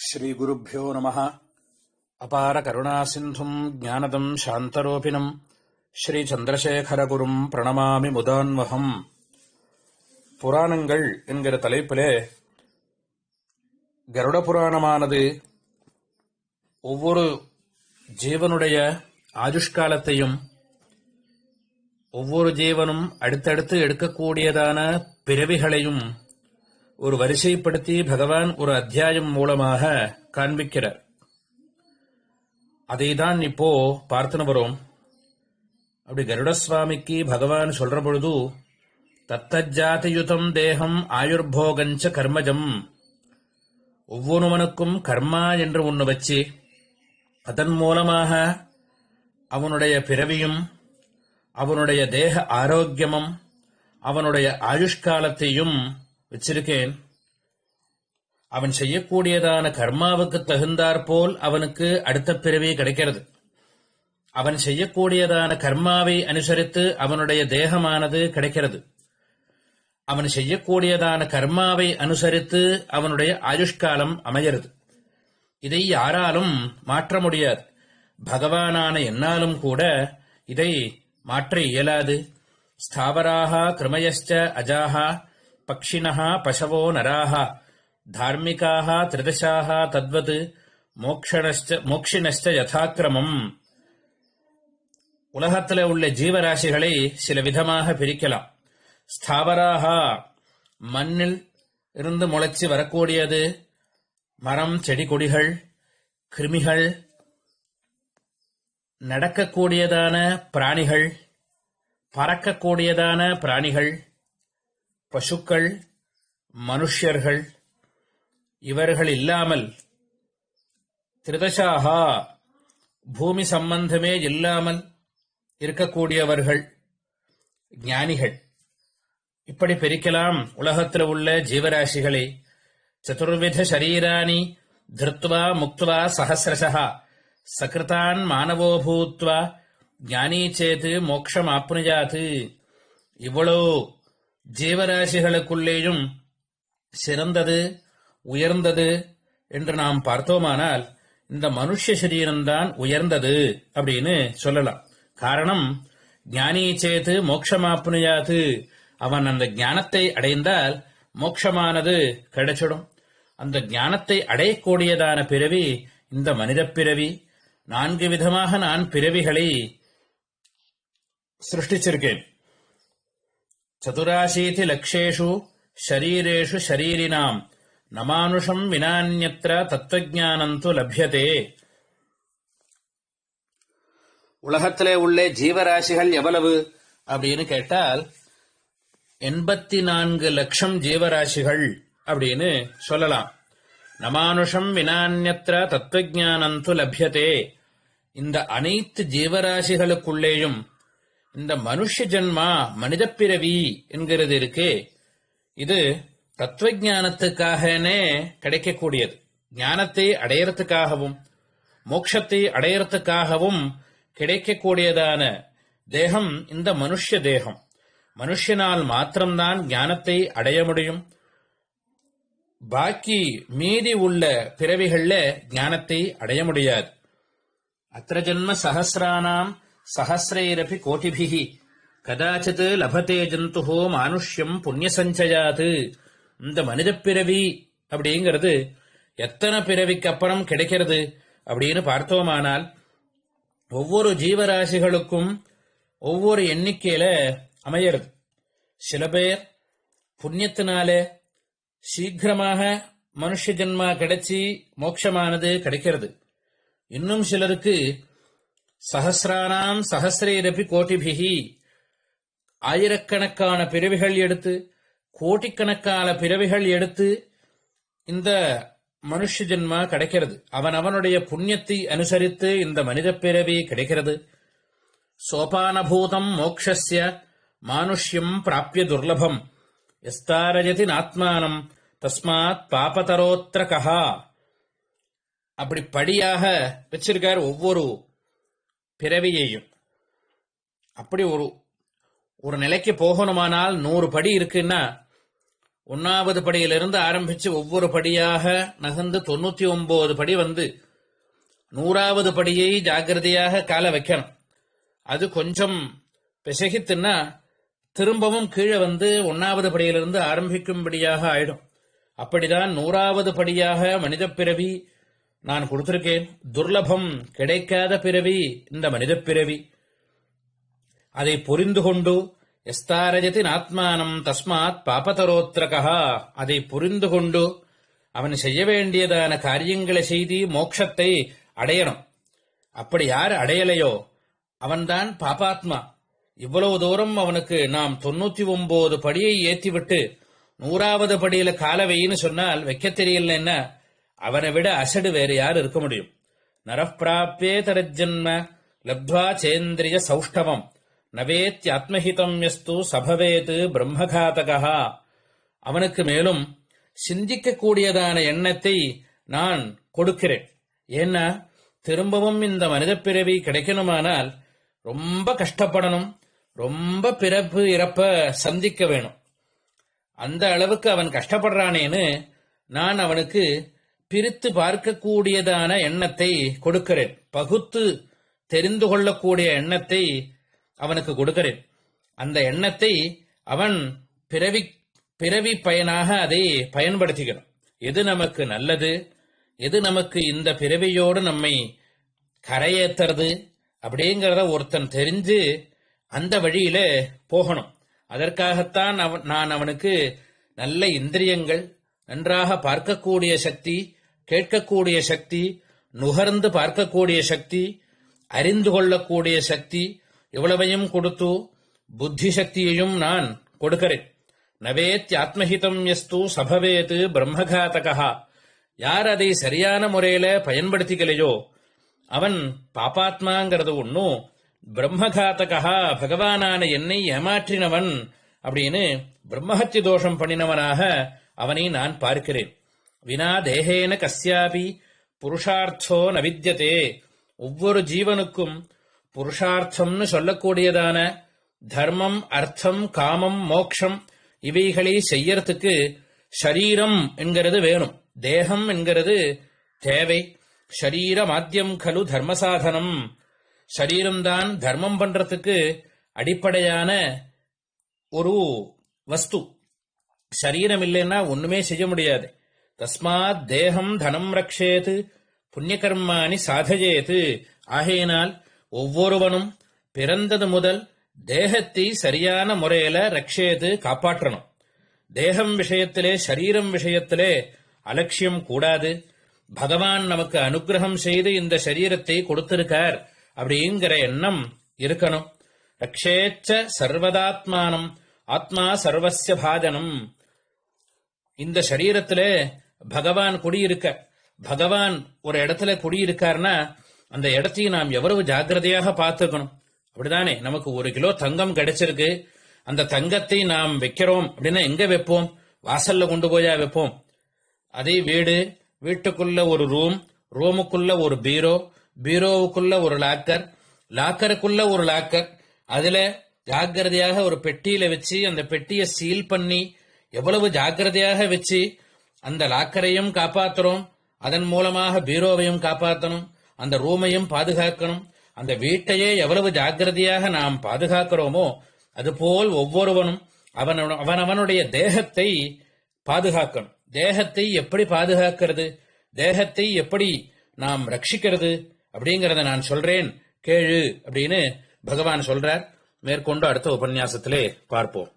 ஸ்ரீகுருப்போ நம. அபார கருணா சிந்தும் ஜானதம் சாந்தரூபிணம். ஸ்ரீச்சந்திரசேகரகுரும் பிரணமாமி முதான்வகம். புராணங்கள் என்கிற தலைப்பிலே கருட புராணமானது ஒவ்வொரு ஜீவனுடைய ஆயுஷ்காலத்தையும் ஒவ்வொரு ஜீவனும் அடுத்தடுத்து எடுக்கக்கூடியதான பிறவிகளையும் ஒரு வரிசைப்படுத்தி பகவான் ஒரு அத்தியாயம் மூலமாக காண்பிக்கிறார். அதைதான் இப்போ பார்த்துன்னு வரோம். அப்படி கருடசுவாமிக்கு பகவான் சொல்ற பொழுது தத்தஜாதியுதம் தேகம் ஆயுர்போகஞ்ச கர்மஜம். ஒவ்வொருவனுக்கும் கர்மா என்று ஒன்று வச்சு அதன் மூலமாக அவனுடைய பிறவியும் அவனுடைய தேக ஆரோக்கியமும் அவனுடைய ஆயுஷ்காலத்தையும் வச்சிருக்கேன். அவன் செய்யக்கூடியதான கர்மாவுக்கு தகுந்தாற்போல் அவனுக்கு அடுத்த பிறவி கிடைக்கிறது. அவன் செய்யக்கூடியதான கர்மாவை அனுசரித்து அவனுடைய தேகமானது கிடைக்கிறது. அவன் செய்யக்கூடியதான கர்மாவை அனுசரித்து அவனுடைய ஆயுஷ்காலம் அமைகிறது. இதை யாராலும் மாற்ற முடியாது. பகவானான என்னாலும் கூட இதை மாற்ற இயலாது. ஸ்தாவராக கிருமயஸ்ட அஜாகா பக்ஷிணः பசவோ நராக தார்மிகாக திரிதசாக தத்வத் மோக்ஷணஸ்ட மோக்ஷிணஸ்ட யதாக்கிரமம் உலகத்தில் உள்ள ஜீவராசிகளை சில விதமாக பிரிக்கலாம். ஸ்தாவராக மண்ணில் இருந்து முளைச்சி வரக்கூடியது மரம் செடி கொடிகள் கிருமிகள் நடக்கக்கூடியதான பிராணிகள் பறக்கக்கூடியதான பிராணிகள் பசுக்கள் மனுஷ்யர்கள் இவர்கள் இல்லாமல் திரிதசாகா பூமி சம்பந்தமே இல்லாமல் இருக்கக்கூடியவர்கள் ஞானிகள். இப்படி பிரிக்கலாம் உலகத்தில் உள்ள ஜீவராசிகளை. சதுர்வித சரீராணி திருத்வா முக்துவா சகசிரசா சகிருதான் மானவோ பூத்வா ஞானி சேத்து மோக்ஷம் ஆப்னுஜாத்து. இவ்வளோ ஜீவராசிகளுக்குள்ளேயும் சிறந்தது உயர்ந்தது என்று நாம் பார்த்தோமானால் இந்த மனுஷ சரீரம்தான் உயர்ந்தது அப்படின்னு சொல்லலாம். காரணம் ஞானி சேத்து மோட்சமாப்னுயாது அவன் அந்த ஞானத்தை அடைந்தால் மோட்சமானது கிடைச்சிடும். அந்த ஞானத்தை அடையக்கூடியதான பிறவி இந்த மனித பிறவி. நான்கு விதமாக நான் பிறவிகளை சிருஷ்டிச்சிருக்கேன். சதுராசீதி லக்ஷேஷு ஷரீரேஷு ஷரீரினாம் நமானுஷம் வினான்யத்ர தத்துவஜானந்து லபியதே உலகத்திலே உள்ளே ஜீவராசிகள் எவ்வளவு? அப்படின்னு கேட்டால் எண்பத்தி நான்கு லட்சம் ஜீவராசிகள் அப்படின்னு சொல்லலாம். நமானுஷம் வினான்யத்ர தத்துவஜானந்து லபியதே. இந்த அனைத்து ஜீவராசிகளுக்குள்ளேயும் இந்த மனுஷ ஜென்மா மனித பிறவி என்கிறது இருக்கு இது தத்துவ ஜானத்துக்காகனே கிடைக்கக்கூடியது. ஞானத்தை அடையறதுக்காகவும் மோட்சத்தை அடையறதுக்காகவும் கிடைக்கக்கூடியதான தேகம் இந்த மனுஷ தேகம். மனுஷனால் மாத்திரம்தான் ஞானத்தை அடைய முடியும். பாக்கி மீதி உள்ள பிறவிகள்ல ஞானத்தை அடைய முடியாது. அத்திர ஜென்ம சகசிரானாம் சகசிரைரபி கோட்டிபிகி கதாச்சித் லபத்தே ஜந்துஹோ மானுஷ்யம் புண்ணியசஞ்சயாத்து இந்த மனித பிறவி அப்படிங்கிறது எத்தனை பிறவிக்கு அப்புறம் கிடைக்கிறது அப்படின்னு பார்த்தோமானால் ஒவ்வொரு ஜீவராசிகளுக்கும் ஒவ்வொரு எண்ணிக்கையில அமையிறது. சில பேர் புண்ணியத்தினால சீக்கிரமாக மனுஷ ஜென்மா கிடைச்சி மோட்சமானது கிடைக்கிறது. இன்னும் சிலருக்கு சஹசிரானாம் சஹசிரேரபி கோட்டிபிகி ஆயிரக்கணக்கான பிறவிகள் எடுத்து கோட்டிக்கணக்கான பிறவிகள் எடுத்து இந்த மனுஷ ஜென்மா கிடைக்கிறது. அவன் அவனுடைய புண்ணியத்தை அனுசரித்து இந்த மனித பிறவி கிடைக்கிறது. சோபானபூதம் மோக்ஷஸ்ய மானுஷ்யம் பிராபிய துர்லபம். எஸ்தாரஜதி நாத்மானம். தஸ்மாத் பாபதரோத்திர கஹா அப்படி படியாக வச்சிருக்கார் ஒவ்வொரு பிறவியையும். அப்படி ஒரு ஒரு நிலைக்கு போகணுமானால் நூறு படி இருக்குன்னா ஒன்னாவது படியிலிருந்து ஆரம்பிச்சு ஒவ்வொரு படியாக நகர்ந்து தொண்ணூத்தி ஒன்பது படி வந்து நூறாவது படியை ஜாக்கிரதையாக கால வைக்கணும். அது கொஞ்சம் பிசகித்துன்னா திரும்பவும் கீழே வந்து ஒன்னாவது படியிலிருந்து ஆரம்பிக்கும்படியாக ஆயிடும். அப்படிதான் நூறாவது படியாக மனித பிறவி நான் கொடுத்திருக்கேன். துர்லபம் கிடைக்காத பிறவி இந்த மனித பிறவி. அதை புரிந்து கொண்டு எஸ்தாரஜத்தின் ஆத்மானம் தஸ்மாத் பாபதரோத்ரகா. அதை புரிந்து கொண்டு அவன் செய்ய வேண்டியதான காரியங்களை செய்து மோட்சத்தை அடையணும். அப்படி யார் அடையலையோ அவன்தான் பாபாத்மா. இவ்வளவு தூரம் அவனுக்கு நாம் தொண்ணூத்தி ஒன்பது படியை ஏற்றிவிட்டு நூறாவது படியில காலவைன்னு சொன்னால் வைக்க தெரியலன்னா அவனை விட அசடு வேற யார் இருக்க முடியும்? நரப்பிராப்பே தரஜன்ம லப்துவா சேந்திரிய சௌஷ்டவம். நவேத் ஆத்மஹிதம் எஸ்து சபவேத் பிரம்மகாதகா. அவனுக்கு மேலும் சிந்திக்கக்கூடியதான எண்ணத்தை நான் கொடுக்கிறேன். ஏன்னா திரும்பவும் இந்த மனித பிறவி கிடைக்கணுமானால் ரொம்ப கஷ்டப்படணும் ரொம்ப பிறப்பு இறப்ப சந்திக்க வேணும். அந்த அளவுக்கு அவன் கஷ்டப்படுறானேன்னு நான் அவனுக்கு பிரித்து பார்க்கக்கூடியதான எண்ணத்தை கொடுக்கிறேன். பகுத்து தெரிந்து கொள்ளக்கூடிய எண்ணத்தை அவனுக்கு கொடுக்கிறேன். அந்த எண்ணத்தை அவன் பிறவி பிறவி பயனாக அதை பயன்படுத்திக்கணும் எது நமக்கு நல்லது? எது நமக்கு இந்த பிறவியோடு நம்மை கரையேத்துறது அப்படிங்கிறத ஒருத்தன் தெரிஞ்சு அந்த வழியில போகணும். அதற்காகத்தான் அவன் நான் அவனுக்கு நல்ல இந்திரியங்கள் நன்றாக பார்க்கக்கூடிய சக்தி கேட்கக்கூடிய சக்தி நுகர்ந்து பார்க்கக்கூடிய சக்தி அறிந்து கொள்ளக்கூடிய சக்தி இவ்வளவையும் கொடுத்து புத்தி சக்தியையும் நான் கொடுக்கிறேன். நவேத் ஆத்மஹிதம் எஸ்து சபவேத் பிரம்மகாதகா. யார் அதை சரியான முறையில பயன்படுத்திக்கலையோ அவன் பாப்பாத்மாங்கிறது ஒன்றும் பிரம்மகாத்தகா பகவானான என்னை ஏமாற்றினவன் அப்படின்னு பிரம்மஹத்தி தோஷம் பண்ணினவனாக அவனை நான் பார்க்கிறேன். வினா தேகேன கஸ்யாபி புருஷார்த்தோ நவித்யதே ஒவ்வொரு ஜீவனுக்கும் புருஷார்த்தம்னு சொல்லக்கூடியதான தர்மம் அர்த்தம் காமம் மோக்ஷம் இவைகளை செய்யறதுக்கு ஷரீரம் என்கிறது வேணும். தேகம் என்கிறது தேவை. ஷரீர மாத்தியம் கலு தர்மசாதனம். ஷரீரம்தான் தர்மம் பண்றதுக்கு அடிப்படையான ஒரு வஸ்து. சரீரம் இல்லைன்னா ஒண்ணுமே செய்ய முடியாது. தஸ்மாத் தேகம் தனம் ரக்ஷேத் புண்ணியகர்மானி சாதஜேத்து ஆகையினால் ஒவ்வொருவனும் பிறந்தது முதல் தேகத்தை சரியான முறையில ரக்ஷேத்து காப்பாற்றணும். தேகம் விஷயத்திலே சரீரம் விஷயத்திலே அலட்சியம் கூடாது. பகவான் நமக்கு அனுகிரகம் செய்து இந்த சரீரத்தை கொடுத்திருக்கார் அப்படிங்கிற எண்ணம் இருக்கணும். ரக்ஷேச்ச சர்வதாத்மானம் ஆத்மா சர்வசிய பாஜனம் இந்த சரீரத்திலே பகவான் குடியிருக்க பகவான் ஒரு இடத்துல குடியிருக்காருன்னா அந்த இடத்தையும் நாம் எவ்வளவு ஜாக்கிரதையாக பார்த்துக்கணும். அப்படிதானே? நமக்கு ஒரு கிலோ தங்கம் கிடைச்சிருக்கு. அந்த தங்கத்தை நாம் வைக்கிறோம் அப்படின்னா எங்க வைப்போம்? வாசல்ல கொண்டு போயா வைப்போம். அதே வீடு வீட்டுக்குள்ள ஒரு ரூம் ரூமுக்குள்ள ஒரு பீரோ பீரோவுக்குள்ள ஒரு லாக்கர் லாக்கருக்குள்ள ஒரு லாக்கர் அதுல ஜாக்கிரதையாக ஒரு பெட்டியில வச்சு அந்த பெட்டியை சீல் பண்ணி எவ்வளவு ஜாக்கிரதையாக வச்சு அந்த லாக்கரையும் காப்பாத்துறோம். அதன் மூலமாக பீரோவையும் காப்பாற்றணும் அந்த ரூமையும் பாதுகாக்கணும். அந்த வீட்டையே எவ்வளவு ஜாக்கிரதையாக நாம் பாதுகாக்கிறோமோ அதுபோல் ஒவ்வொருவனும் அவன் அவனவனுடைய தேகத்தை பாதுகாக்கணும். தேகத்தை எப்படி பாதுகாக்கிறது? தேகத்தை எப்படி நாம் ரட்சிக்கிறது? அப்படிங்கறத நான் சொல்றேன். கேளு அப்படின்னு பகவான் சொல்றார். மேற்கொண்டு அடுத்த உபன்யாசத்திலே பார்ப்போம்.